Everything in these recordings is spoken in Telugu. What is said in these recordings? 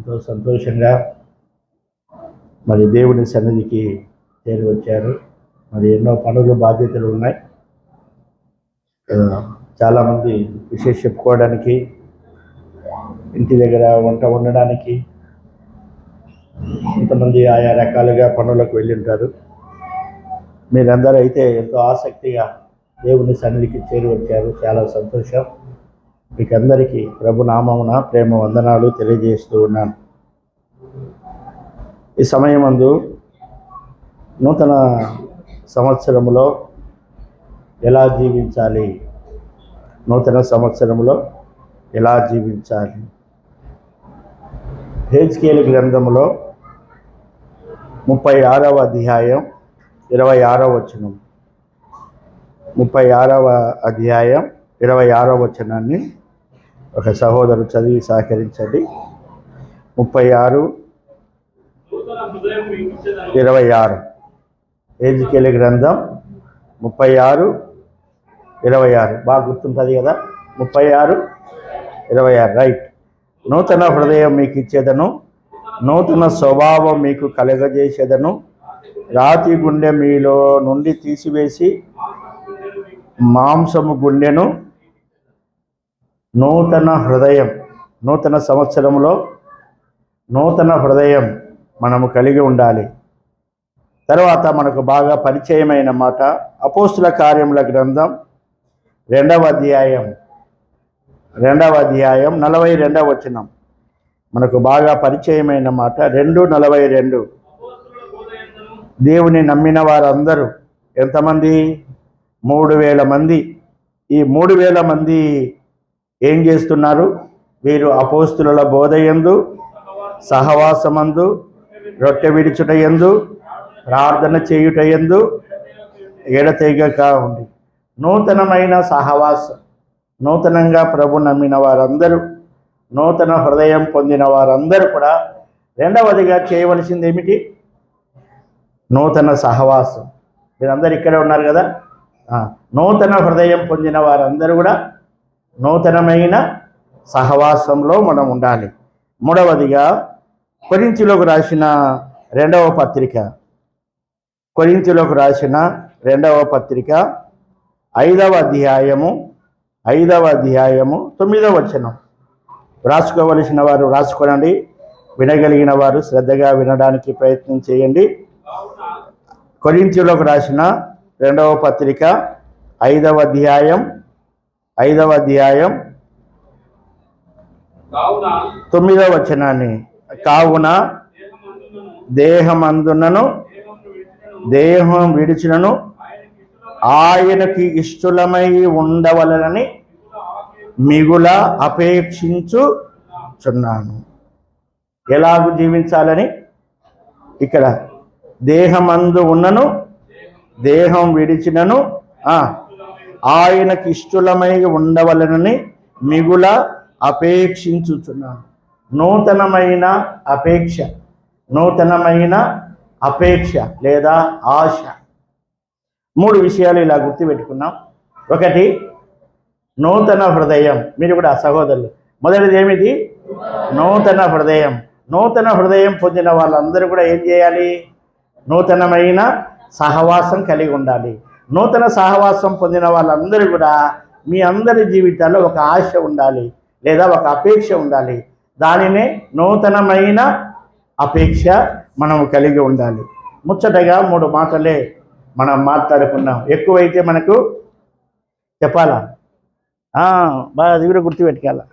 ఎంతో సంతోషంగా మరి దేవుని సన్నిధికి చేరి వచ్చారు. మరి ఎన్నో పనులు బాధ్యతలు ఉన్నాయి. చాలామంది విశేష చెప్పుకోవడానికి ఇంటి దగ్గర వంట వండడానికి కొంతమంది ఆయా రకాలుగా పనులకు వెళ్ళి ఉంటారు మీరందరూ అయితే ఎంతో ఆసక్తిగా దేవుని సన్నిధికి చేరి వచ్చారు. చాలా సంతోషం. మీకందరికీ ప్రభునామమున ప్రభు ప్రేమ వందనాలు తెలియజేస్తూ ఉన్నాను. ఈ సమయమందు నూతన సంవత్సరములో ఎలా జీవించాలి? నూతన సంవత్సరంలో ఎలా జీవించాలి? హేజ్కేల్ గ్రంథంలో ముప్పై ఆరవ అధ్యాయం ఇరవై ఆరవ వచనం. ముప్పై ఆరవ అధ్యాయం ఇరవై ఆరవ వచనాన్ని ఒక సహోదరు చదివి సహకరించండి. ముప్పై ఆరు. ఇరవై ఆరు. ఏజికెలి గ్రంథం ముప్పై ఆరు. ఇరవై ఆరు. బాగా గుర్తుంటుంది కదా? ముప్పై ఆరు. ఇరవై ఆరు. రైట్. నూతన హృదయం మీకు ఇచ్చేదను. నూతన స్వభావం మీకు కలగజేసేదను. రాతి గుండె మీలో నుండి తీసివేసి మాంసము గుండెను నూతన హృదయం నూతన సంవత్సరంలో నూతన హృదయం మనము కలిగి ఉండాలి. తర్వాత మనకు బాగా పరిచయమైన మాట అపోస్తుల కార్యముల గ్రంథం రెండవ అధ్యాయం రెండవ అధ్యాయం నలభై రెండవ వచనం. మనకు బాగా పరిచయమైన మాట రెండు నలభై రెండు. దేవుని నమ్మిన వారందరూ ఎంతమంది? మూడు వేల మంది. ఈ మూడు వేల మంది ఏం చేస్తున్నారు? వీరు అపోస్తుల బోధయందు సహవాసమందు రొట్టె విడిచుట యందు ప్రార్థన చేయుట యందు ఎడతెగక ఉంది నూతనమైన సహవాసం నూతనంగా ప్రభు నమ్మిన వారందరూ నూతన హృదయం పొందిన వారందరూ కూడా రెండవదిగా చేయవలసింది ఏమిటి నూతన సహవాసం. మీరందరూ ఇక్కడే ఉన్నారు కదా? నూతన హృదయం పొందిన వారందరూ కూడా నూతనమైన సహవాసంలో మనం ఉండాలి. మూడవదిగా కొరింతిలోకి రాసిన రెండవ పత్రిక. కొరింతిలోకి రాసిన రెండవ పత్రిక ఐదవ అధ్యాయము ఐదవ అధ్యాయము తొమ్మిదవ వచనం. రాసుకోవలసిన వారు రాసుకోనండి వినగలిగిన వారు శ్రద్ధగా వినడానికి ప్రయత్నం చేయండి. కొరింతిలోకి రాసిన రెండవ పత్రిక ఐదవ అధ్యాయం ఐదవ అధ్యాయం తొమ్మిదవ వచనాన్ని. కావున దేహమందునను దేహం విడిచినను ఆయనకి ఇష్టలమై ఉండవలనని మిగుల అపేక్షించుచున్నాను ఎలాగూ జీవించాలని? ఇక్కడ దేహమందు ఉన్నను దేహం విడిచినను ఆయనకి ఇష్టలమై ఉండవలనని మిగుల అపేక్షించుచున్నాను. నూతనమైన అపేక్ష నూతనమైన అపేక్ష లేదా ఆశ. మూడు విషయాలు ఇలా గుర్తుపెట్టుకున్నాం. ఒకటి నూతన హృదయం. మీరు కూడా సహోదరులు. మొదటిది ఏమిటి? నూతన హృదయం. నూతన హృదయం పొందిన వాళ్ళందరూ కూడా ఏం చేయాలి? నూతనమైన సహవాసం కలిగి ఉండాలి. నూతన సహవాసం పొందిన వాళ్ళందరూ కూడా మీ అందరి జీవితాల్లో ఒక ఆశ ఉండాలి లేదా ఒక అపేక్ష ఉండాలి. దానినే నూతనమైన అపేక్ష మనము కలిగి ఉండాలి. ముచ్చటగా మూడు మాటలే మనం మాట్లాడుకున్నాం. ఎక్కువైతే మనకు చెప్పాలా? బాగా అది కూడా గుర్తుపెట్టుకోవాలా?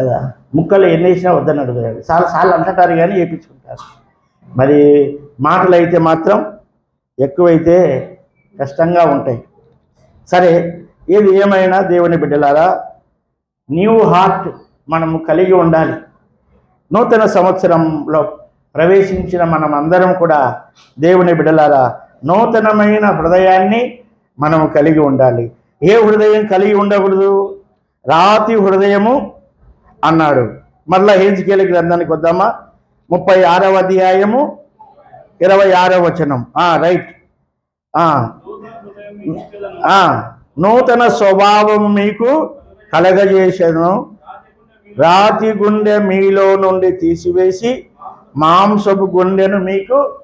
కదా? ముక్కలు ఎన్ని వేసినా వద్దని అడుగుతారు చాలా సార్లు అంటారు కానీ వేయించుకుంటారు మరి మాటలు అయితే మాత్రం ఎక్కువైతే కష్టంగా ఉంటాయి. సరే ఏది ఏమైనా దేవుని బిడ్డలారా న్యూ హార్ట్ మనము కలిగి ఉండాలి. నూతన సంవత్సరంలో ప్రవేశించిన మనం అందరం కూడా దేవుని బిడలారా నూతనమైన హృదయాన్ని మనము కలిగి ఉండాలి. ఏ హృదయం కలిగి ఉండకూడదు? రాతి హృదయము అన్నాడు. మళ్ళా హేజ్కేలి గ్రంథానికి వద్దామా? ముప్పై ఆరవ అధ్యాయము ఇరవై ఆరవ వచనం. ఆ, రైట్. నూతన స్వభావం మీకు కలగజేసను రాతి గుండె మీలో నుండి తీసివేసి మాంసపు గుండెను మీకు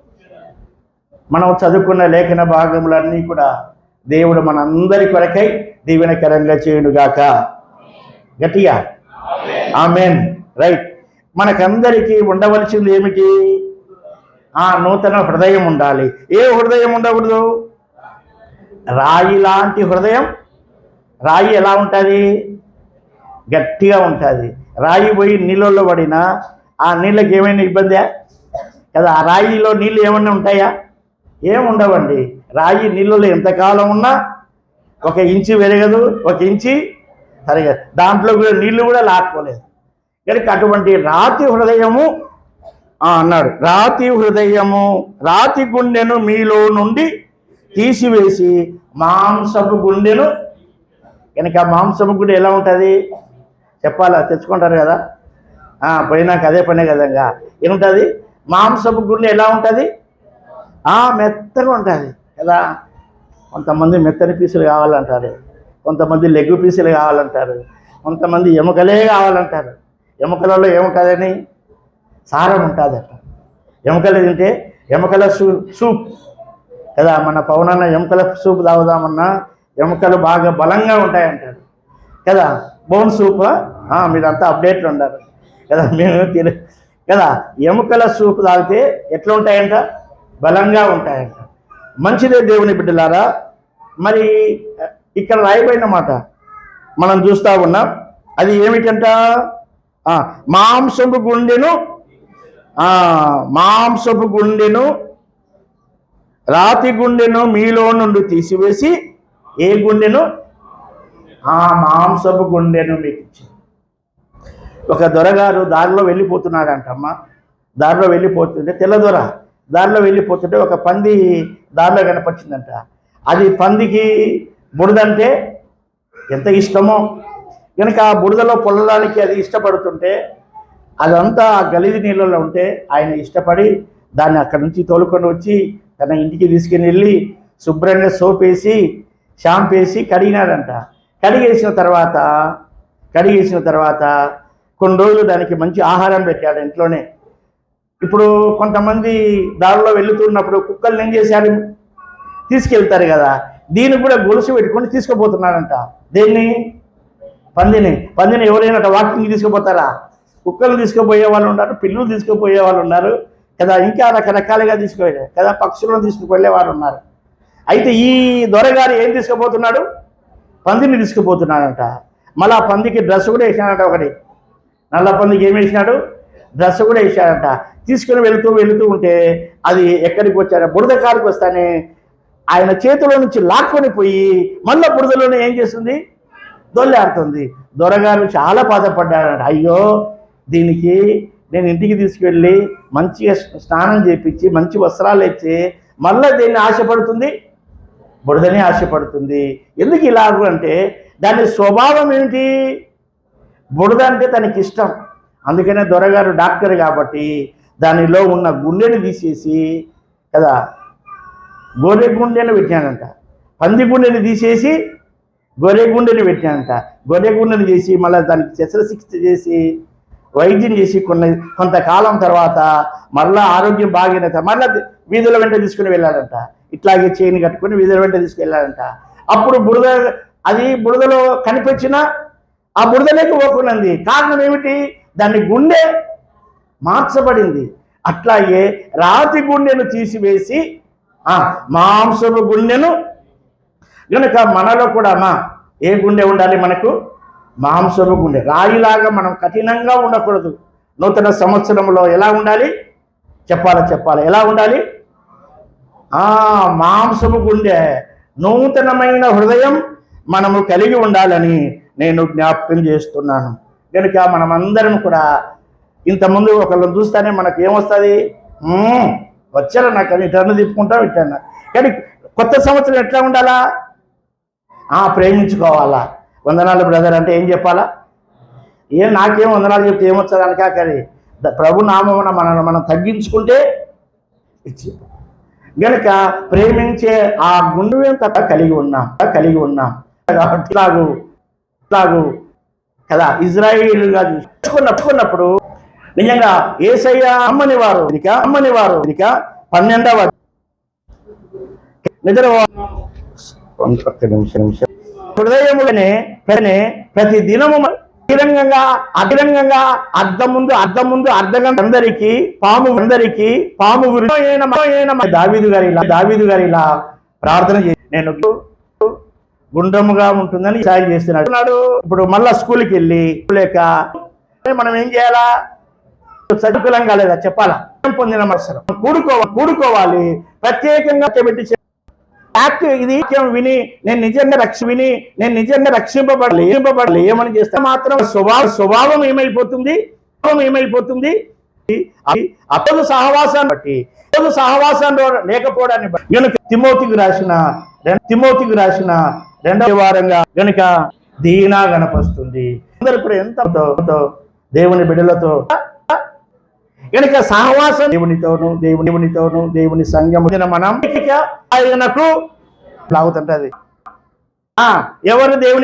మనం చదువుకున్న లేఖన భాగములన్నీ కూడా దేవుడు మనందరి కొరకై దీవెనకరంగా చేయుడుగాక గట్టిగా? ఆమెన్. రైట్. మనకందరికీ ఉండవలసింది ఏమిటి? ఆ నూతన హృదయం ఉండాలి. ఏ హృదయం ఉండకూడదు? రాయి లాంటి హృదయం రాయి ఎలా ఉంటుంది? గట్టిగా ఉంటుంది. రాయి పోయి నీళ్ళల్లో పడినా ఆ నీళ్ళకి ఏమైనా ఇబ్బందా కదా ఆ రాయిలో నీళ్ళు ఏమైనా ఉంటాయా? ఏముండవండి రాయి నీళ్ళలో ఎంతకాలం ఉన్నా ఒక ఇంచు పెరగదు ఒక ఇంచి తరగదు. దాంట్లో కూడా నీళ్ళు కూడా లాక్కోలేదు. కనుక అటువంటి రాతి హృదయము అన్నాడు రాతి హృదయము రాతి గుండెను మీలో నుండి తీసివేసి మాంసపు గుండెను కనుక మాంసపు గుండె ఎలా ఉంటుంది? చెప్పాలా? తెచ్చుకుంటారు కదా. పోయినాక అదే పనే కదా ఇంకా. ఏముంటుంది? మాంసపు గుండె ఎలా ఉంటుంది? ఆ, మెత్తగా ఉంటుంది కదా. కొంతమంది మెత్తని పీసులు కావాలంటారు. కొంతమంది లెగ్గు పీసులు కావాలంటారు. కొంతమంది ఎముకలే కావాలంటారు. ఎముకలలో ఏముంటుందని? సారం ఉంటుంది అట్లా ఎముకలు తింటే ఎముకల సూప్ కదా మన పవనన్న ఎముకల సూప్ తాగుదామన్నా ఎముకలు బాగా బలంగా ఉంటాయంటారు. కదా బోన్ సూప్ మీరంతా అప్డేట్లు ఉండాలి. కదా మేము తిన కదా ఎముకల సూప్ తాగితే ఎట్లా ఉంటాయంట బలంగా ఉంటాయంట. మంచిదే దేవుని బిడ్డలారా. మరి ఇక్కడ రాయబడిన మాట మనం చూస్తా ఉన్నాం. అది ఏమిటంట? మాంసపు గుండెను మాంసపు గుండెను రాతి గుండెను మీలో నుండి తీసివేసి ఏ గుండెను? ఆ మాంసపు గుండెను మీకు ఇచ్చింది ఒక దొరగారు దారిలో వెళ్ళిపోతున్నాడంటమ్మ. దారిలో వెళ్ళిపోతుంటే తెల్ల దొర దారిలో వెళ్ళిపోతుంటే ఒక పంది దారిలో కనపరిచిందంట. అది పందికి బురదంటే ఎంత ఇష్టమో? కనుక ఆ బురదలో పొల్లడానికి అది ఇష్టపడుతుంటే అదంతా ఆ గలిది నీళ్ళలో ఉంటే ఆయన ఇష్టపడి దాన్ని అక్కడి నుంచి తోలుకొని వచ్చి తన ఇంటికి తీసుకుని వెళ్ళి శుభ్రంగా సోప్ వేసి షాంపు వేసి కడిగినాడంట. కడిగేసిన తర్వాత కడిగేసిన తర్వాత కొన్ని రోజులు దానికి మంచి ఆహారం పెట్టాడు ఇంట్లోనే. ఇప్పుడు కొంతమంది దారిలో వెళుతున్నప్పుడు కుక్కల్ని ఏం చేశారు తీసుకెళ్తారు కదా. దీన్ని కూడా గొలుసు పెట్టుకొని తీసుకుపోతున్నాడంట. దేన్ని? పందిని. పందిని ఎవరైనా వాకింగ్ తీసుకుపోతారా? కుక్కలు తీసుకుపోయే వాళ్ళు ఉన్నారు పిల్లలు తీసుకుపోయే వాళ్ళు ఉన్నారు. కదా ఇంకా రకరకాలుగా తీసుకుపోయారు కదా పక్షులను తీసుకువెళ్ళేవారు ఉన్నారు అయితే ఈ దొరగారు ఏం తీసుకుపోతున్నాడు? పందిని తీసుకుపోతున్నాడంట. మళ్ళీ ఆ పందికి డ్రెస్ కూడా వేసినాడంట ఒకటి. నల్ల పందికి ఏం వేసినాడు? డ్రెస్ కూడా వేసాడంట తీసుకుని వెళుతూ వెళుతూ ఉంటే అది ఎక్కడికి వచ్చాడు బురద కాడికి వస్తానే ఆయన చేతిలో నుంచి లాక్కొని పోయి మళ్ళీ బురదలోనే ఏం చేస్తుంది? దొల్లాడుతుంది. దొరగారు చాలా బాధపడ్డాడంట. అయ్యో దీనికి నేను ఇంటికి తీసుకువెళ్ళి మంచిగా స్నానం చేపించి మంచి వస్త్రాలు ఇచ్చి మళ్ళీ దీన్ని ఆశపడుతుంది? బురదనే ఆశపడుతుంది. ఎందుకు ఇలాగ అంటే దాని స్వభావం ఏమిటి? బురద అంటే తనకి ఇష్టం. అందుకనే దొరగారు డాక్టర్ కాబట్టి దానిలో ఉన్న గుండెని తీసేసి కదా గొర్రె గుండెని పెట్టానంట పంది గుండెని తీసేసి గొర్రె గుండెని పెట్టానంట గొర్రె గుండెని చేసి మళ్ళీ దానికి శస్త్రచికిత్స చేసి వైద్యం చేసి కొన్ని కొంతకాలం తర్వాత మళ్ళా ఆరోగ్యం బాగిన తర్వాత మళ్ళా వీధుల వెంట తీసుకుని వెళ్ళాడంట. ఇట్లాగే చేయిని కట్టుకుని వీధుల వెంట తీసుకెళ్ళాడంట. అప్పుడు బురద అది బురదలో కనిపించిన ఆ బురదలోకి పోకున్నది కారణం ఏమిటి? దాని గుండె మార్చబడింది. అట్లాగే రాతి గుండెను తీసివేసి ఆ మాంసపు గుండెను కనుక మనలో కూడా మా ఏ గుండె ఉండాలి మనకు? మాంసపు గుండె రాయిలాగా మనం కఠినంగా ఉండకూడదు. నూతన సంవత్సరంలో ఎలా ఉండాలి? చెప్పాలా చెప్పాలి? ఎలా ఉండాలి? మాంసము గుండె నూతనమైన హృదయం మనము కలిగి ఉండాలని నేను జ్ఞాపకం చేస్తున్నాను. కనుక మనమందరం కూడా ఇంతకుముందు ఒకళ్ళని చూస్తేనే మనకు ఏమొస్తుంది? వచ్చారా నాకు అని ఇటర్ను తిప్పుకుంటాం ఇటర్ను కానీ కొత్త సంవత్సరం ఎట్లా ఉండాలా? ప్రేమించుకోవాలా? వందనాలు బ్రదర్ అంటే ఏం చెప్పాలా? ఏం నాకేం వందనాలు చెప్తే ఏమొస్తుంది అనకా కానీ ప్రభు నామమున మనల్ని మనం తగ్గించుకుంటే ఇచ్చి. గనుక ప్రేమించే ఆ గుండెంత కలిగి ఉన్నాం కలిగి ఉన్నాం కాబట్టి ఇట్లాగు కదా ఇజ్రాయిల్గా చూసుకున్నప్పుడు నిజంగా ఏసయ్య అమ్మని వారు ఇక అమ్మని వారు ఇక పన్నెండవ నిద్ర ఒక్క నిమిషం నిమిషం. హృదయములనే ప్రతి దినము బహిరంగంగా అభిరంగంగా అర్థం ముందు అర్థం ముందు అర్ధగం అందరికి పాము అందరికి పాము దావీదు గారి ఇలా దావీదు గారి ఇలా ప్రార్థన చేసి నేను గుండ్రముగా ఉంటుందని సాయం చేస్తున్నాడు. ఇప్పుడు మళ్ళా స్కూల్కి వెళ్ళి లేక మనం ఏం చేయాలా? చదువుకులం కాలేదా? చెప్పాలా? పొందిన అవసరం కూడుకోవాలి కూడుకోవాలి. ప్రత్యేకంగా పెట్టి యాక్ట్ ఇది విని నేను నిజంగా రక్ష విని నేను నిజంగా రక్షింపబడాలి రక్షింపబడాలి ఏమని చేస్తే మాత్రం స్వభావ స్వభావం ఏమైపోతుంది? ఏమైపోతుంది? అది సహవాసాన్ని బట్టి అతను సహవాసాన్ని లేకపోవడాన్ని బట్టి. గనుక తిమోతికి రాసిన తిమోతికి రాసిన రెండవ వారంగా గనుక దీనా గనపస్తుంది అందరు ఇప్పుడు ఎంత దేవుని బిడ్డలతో కనుక సహవాసం దేవునితోను దేవుని దేవునితోను దేవుని సంఘము మనం ఆయనకు లాగుతుంటది. ఆ ఎవరు దేవుని